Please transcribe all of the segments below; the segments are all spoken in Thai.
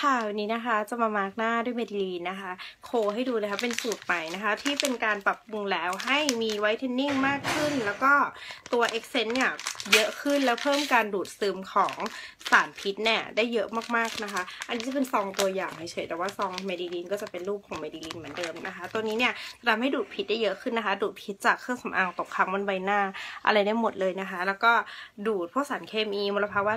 ค่ะวันนี้นะคะจะมามาร์กหน้าด้วยเมดิลีนนะคะ โคให้ดูนะคะเป็นสูตรใหม่นะคะ ที่เป็นการปรับปรุงแล้วให้มีไวท์เทนนิ่งมากขึ้น แล้วก็ตัวเอ็กเซนต์เนี่ยเยอะขึ้นแล้วเพิ่มการดูดซึมของสารพิษเนี่ยได้เยอะมากๆนะคะ อันนี้จะเป็นซองตัวอย่างเฉยๆแต่ว่าซองเมดิลีนก็จะเป็นรูปของเมดิลีนเหมือนเดิมนะคะ ตัวนี้เนี่ยจะทำให้ดูดพิษได้เยอะขึ้นนะคะ ดูดพิษจากเครื่องสำอางตกค้างบนใบหน้า อะไรได้หมดเลยนะคะ แล้วก็ดูดพวกสารเคมีมลภาวะ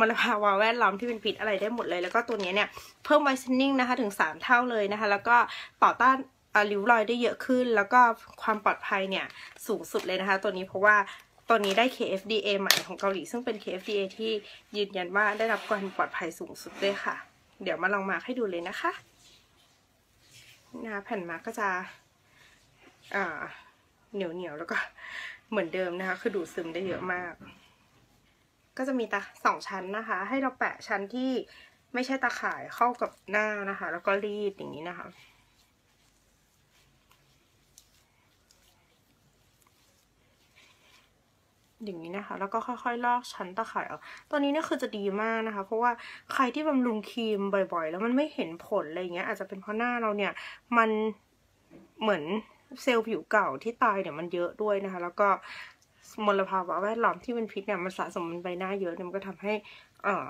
มลภาวะแวดล้อมที่เป็นพิษอะไรได้หมดเลย แล้วก็ตัวนี้เนี่ยเพิ่มไวท์เทนนิ่งนะคะถึง 3 เท่าเลยนะคะ แล้วก็ต่อต้านริ้วรอยได้เยอะขึ้น แล้วก็ความปลอดภัยเนี่ยสูงสุดเลยนะคะ ตัวนี้เพราะว่า ตัวนี้ได้ KFDA ใหม่ของเกาหลี ซึ่งเป็น KFDA ที่ยืนยันว่าได้รับความปลอดภัยสูงสุดด้วยค่ะ เดี๋ยวมาลองมาให้ดูเลยนะคะนะแผ่นมาก็จะเหนียวเหนียวแล้วก็เหมือนเดิมนะคะ คือดูดซึมได้เยอะมาก ก็จะมีตาสองชั้นนะคะ ให้เราแปะชั้นที่ไม่ใช่ตาข่ายเข้ากับหน้านะคะ แล้วก็รีดอย่างนี้นะคะ อย่างนี้นะคะ แล้วก็ค่อยๆ ลอกชั้นตะข่ายออกตัวนี้เนี่ยคือจะดีมากนะคะ เพราะว่าใครที่บำรุงครีมบ่อยๆ แล้วมันไม่เห็นผลอะไรเงี้ย อาจจะเป็นเพราะหน้าเราเนี่ย มันเหมือนเซลล์ผิวเก่าที่ตายเนี่ยมันเยอะด้วยนะคะ แล้วก็มลภาวะแวดล้อมที่เป็นพิษเนี่ยมันสะสมบนใบหน้าเยอะเนี่ยมันก็ทำให้ เอ่อ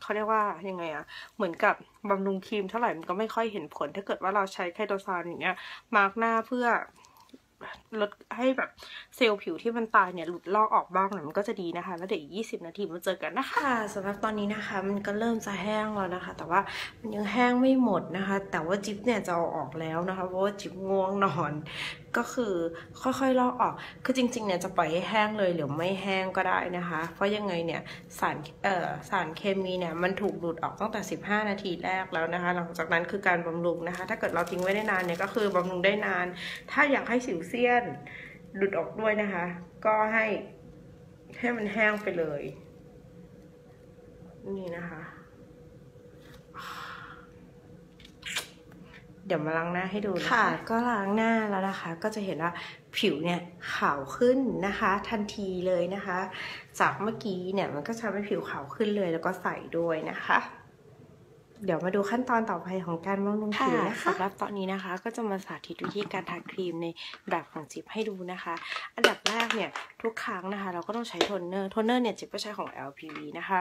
เขาเรียกว่ายังไงอะเหมือนกับบำรุงครีมเท่าไหร่มันก็ไม่ค่อยเห็นผล ถ้าเกิดว่าเราใช้ไคโตซานอย่างเงี้ยมาร์กหน้าเพื่อ ลดให้แบบเซลล์ผิวที่มันตายเนี่ยหลุดลอกออกบ้างเนี่ยมันก็จะดีนะคะ แล้วเดี๋ยวอีกยี่สิบนาทีมาเจอกันนะคะสำหรับตอนนี้นะคะ มันก็เริ่มจะแห้งแล้วนะคะ แต่ว่ามันยังแห้งไม่หมดนะคะ แต่ว่าจิ๊บเนี่ยจะเอาออกแล้วนะคะ เพราะว่าจิ๊บง่วงนอน ก็คือค่อยๆลอกออก คือจริงๆเนี่ยจะปล่อยให้แห้งเลยหรือไม่แห้งก็ได้นะคะ เพราะยังไงเนี่ยสารเอ่อสารเคมีเนี่ยมันถูกดูดออกตั้งแต่ 15 นาทีแรกแล้วนะคะ หลังจากนั้นคือการบำรุงนะคะ ถ้าเกิดเราทิ้งไว้ได้นานเนี่ยก็คือบำรุงได้นาน ถ้าอยากให้สิวเซียนหลุดออกด้วยนะคะ ก็ให้ให้มันแห้งไปเลย นี่นะคะ เดี๋ยวมาล้างหน้าให้ดูค่ะ ก็ล้างหน้าแล้วนะคะ ก็จะเห็นว่าผิวเนี่ยขาวขึ้นนะคะ ทันทีเลยนะคะ จากเมื่อกี้เนี่ยมันก็ทำให้ผิวขาวขึ้นเลยแล้วก็ใสด้วยนะคะ เดี๋ยวมาดูขั้นตอนต่อไปของการบำรุงผิวนะคะสำหรับตอนนี้นะคะ ก็จะมาสาธิตวิธีการทาครีมในแบบของจิ๊บให้ดูนะคะ อันดับแรกเนี่ยทุกครั้งนะคะ เราก็ต้องใช้โทนเนอร์ โทนเนอร์เนี่ยจิ๊บก็ใช้ของ LPV นะคะ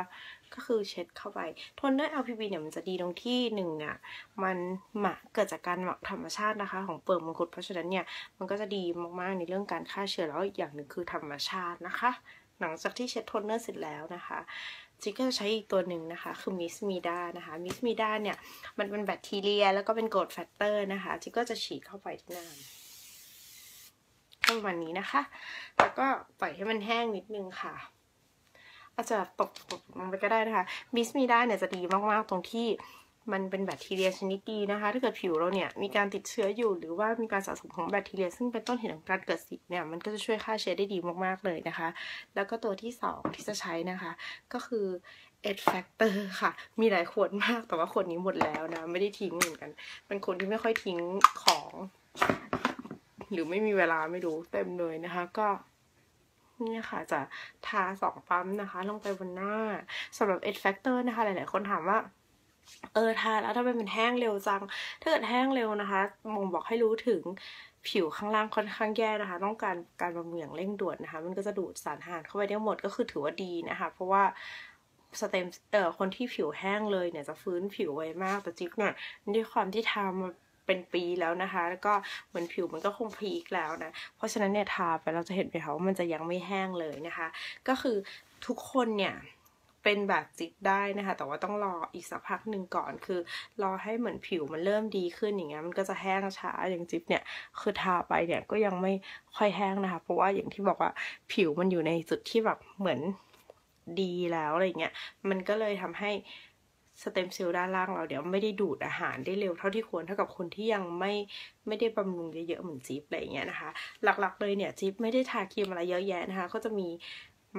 ก็คือเช็ดเข้าไป โทนเนอร์ LPV เนี่ยมันจะดีตรงที่หนึ่งอะมันหมักเกิดจากการหมักธรรมชาตินะคะ ของเปลือกมังคุดเพราะฉะนั้นเนี่ยมันก็จะดีมากๆในเรื่องการฆ่าเชื้อแล้วอีกอย่างหนึ่งคือธรรมชาตินะคะ หลังจากที่เช็ดโทนเนอร์เสร็จแล้วนะคะจิ๊กก็จะใช้อีกตัวหนึ่งนะคะ คือมิสมีดานะคะมิสมีดาเนี่ย มันเป็นแบคทีเรีย แล้วก็เป็นโกรดแฟตเตอร์นะคะจิ๊กก็จะฉีดเข้าไปที่หน้าประมาณนี้นะคะ แล้วก็ปล่อยให้มันแห้งนิดนึงค่ะ อาจจะตกลงไปก็ได้นะคะมิสมีดาเนี่ยจะดีมากๆตรงที่ มันเป็นแบคทีเรียชนิดดีนะคะ ถ้าเกิดผิวเราเนี่ยมีการติดเชื้ออยู่ หรือว่ามีการสะสมของแบคทีเรีย ซึ่งเป็นต้นเหตุของการเกิดสิวเนี่ยมันก็จะช่วยฆ่าเชื้อได้ดีมากๆเลยนะคะ แล้วก็ตัวที่สองที่จะใช้นะคะ ก็คือ Ed Factor ค่ะ มีหลายขวดมากแต่ว่าขวดนี้หมดแล้วนะ ไม่ได้ทิ้งเหมือนกัน เป็นคนที่ไม่ค่อยทิ้งของ หรือไม่มีเวลาไม่รู้เต็มเลยนะคะก็นี่ค่ะจะทาสองปั๊มนะคะ ลงไปบนหน้าสำหรับ Ed Factor นะคะ หลายๆคนถามว่า เออทาแล้วทำไมมันแห้งเร็วจัง ถ้าเกิดแห้งเร็วนะคะมงบอกให้รู้ถึงผิวข้างล่างค่อนข้างแย่นะคะ ต้องการการบำรุงอย่างเร่งด่วนนะคะ มันก็จะดูดสารอาหารเข้าไปได้หมดก็คือถือว่าดีนะคะ เพราะว่าสเต็มเอ่อคนที่ผิวแห้งเลยเนี่ยจะฟื้นผิวไวมากแต่จิ๊บเนี่ยด้วยความที่ทามาเป็นปีแล้วนะคะ แล้วก็เหมือนผิวมันก็คงพีคแล้วนะ เพราะฉะนั้นเนี่ยทาไปเราจะเห็นไหมคะว่ามันจะยังไม่แห้งเลยนะคะ ก็คือทุกคนเนี่ย เป็นแบบจิบได้นะคะ แต่ว่าต้องรออีกสักพักหนึ่งก่อนคือ รอให้เหมือนผิวมันเริ่มดีขึ้นอย่างเงี้ยมันก็จะแห้งช้าอย่างจิบเนี่ยคือทาไปเนี่ยก็ยังไม่ค่อยแห้งนะคะ เพราะว่าอย่างที่บอกว่าผิวมันอยู่ในจุดที่แบบเหมือนดีแล้วอะไรเงี้ยมันก็เลยทำให้สเต็มเซลล์ด้านล่างเราเดี๋ยวไม่ได้ดูดอาหารได้เร็วเท่าที่ควรเท่ากับคนที่ยังไม่ไม่ได้บำรุงเยอะๆเหมือนจิ๊บอะไรเงี้ยนะคะ หลักๆเลยเนี่ยจิ๊บไม่ได้ทาครีมอะไรเยอะแยะนะคะ ก็จะมี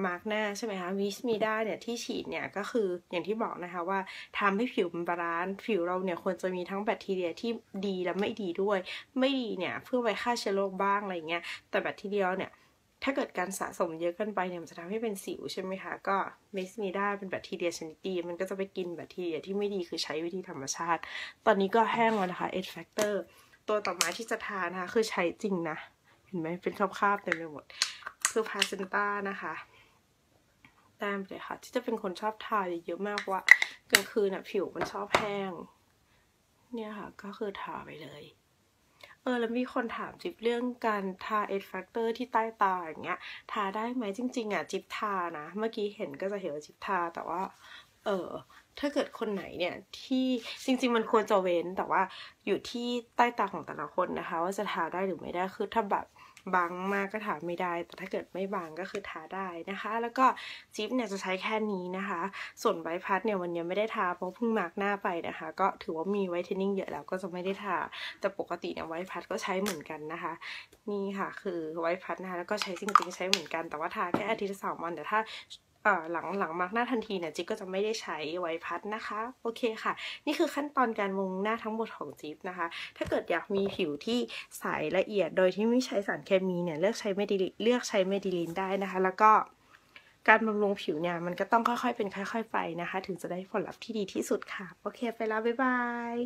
มาร์กหน้าใช่ไหมคะวิสมีด้าเนี่ยที่ฉีดเนี่ยก็คืออย่างที่บอกนะคะว่าทำให้ผิวมันบาลานซ์ผิวเราเนี่ยควรจะมีทั้งแบคทีเรียที่ดีและไม่ดีด้วย ไม่ดีเนี่ยเพื่อไว้ฆ่าเชื้อโรคบ้างอะไรเงี้ยแต่แบคทีเรียเนี่ยถ้าเกิดการสะสมเยอะเกินไปเนี่ยมันจะทำให้เป็นสิวใช่ไหมคะ ก็มิสมีด้าเป็นแบคทีเรียชนิดดี มันก็จะไปกินแบคทีเรียที่ไม่ดีคือใช้วิธีธรรมชาติ ตอนนี้ก็แห้งแล้วนะคะ Edge Factor ตัวต่อมาที่จะทานะคะคือใช้จริงนะ เห็นไหมเป็นคราบๆเต็มไปหมด คือพาเซนต้านะคะ แต้มเลยค่ะ ที่จะเป็นคนชอบทาเยอะมากว่ากลางคืนอะผิวมันชอบแห้ง เนี่ยค่ะ ก็คือทาไปเลย เออแล้วมีคนถามจิ๊บเรื่องการทาเอ็ดแฟกเตอร์ที่ใต้ตาอย่างเงี้ย ทาได้ไหมจริง ๆอะจิ๊บทานะ เมื่อกี้เห็นก็จะเห็นว่าจิ๊บทาแต่ว่า เออถ้าเกิดคนไหนเนี่ยที่จริง ๆ มันควรจะเว้นแต่ว่าอยู่ที่ใต้ตาของแต่ละคนนะคะ ว่าจะทาได้หรือไม่ได้คือถ้าแบบ บางมากก็ทาไม่ได้ แต่ถ้าเกิดไม่บางก็คือทาได้นะคะ แล้วก็จิ๊บเนี่ยจะใช้แค่นี้นะคะ ส่วนไวพัดเนี่ยวันนี้ไม่ได้ทาเพราะเพิ่งมาร์กหน้าไปนะคะ ก็ถือว่ามีไวท์เทนนิ่งเยอะแล้วก็จะไม่ได้ทา แต่ปกติเนี่ยไวท์พัดก็ใช้เหมือนกันนะคะ นี่ค่ะคือไวท์พัดนะคะแล้วก็ใช้จริงๆใช้เหมือนกันแต่ว่าทาแค่อาทิตย์ละสามวันแต่ถ้า หลังหลังมาร์กหน้าทันทีเนี่ยจิ๊บก็จะไม่ได้ใช้ไวพัดนะคะ โอเคค่ะ นี่คือขั้นตอนการวงหน้าทั้งหมดของจิ๊บนะคะ ถ้าเกิดอยากมีผิวที่ใสละเอียดโดยที่ไม่ใช้สารเคมีเนี่ยเลือกใช้เมดิลเลือกใช้เมดิลินได้นะคะ แล้วก็การบำรุงผิวเนี่ยมันก็ต้องค่อยๆเป็นค่อย ๆ ไปนะคะ ถึงจะได้ผลลัพธ์ที่ดีที่สุดค่ะ โอเคไปแล้วบ๊ายบาย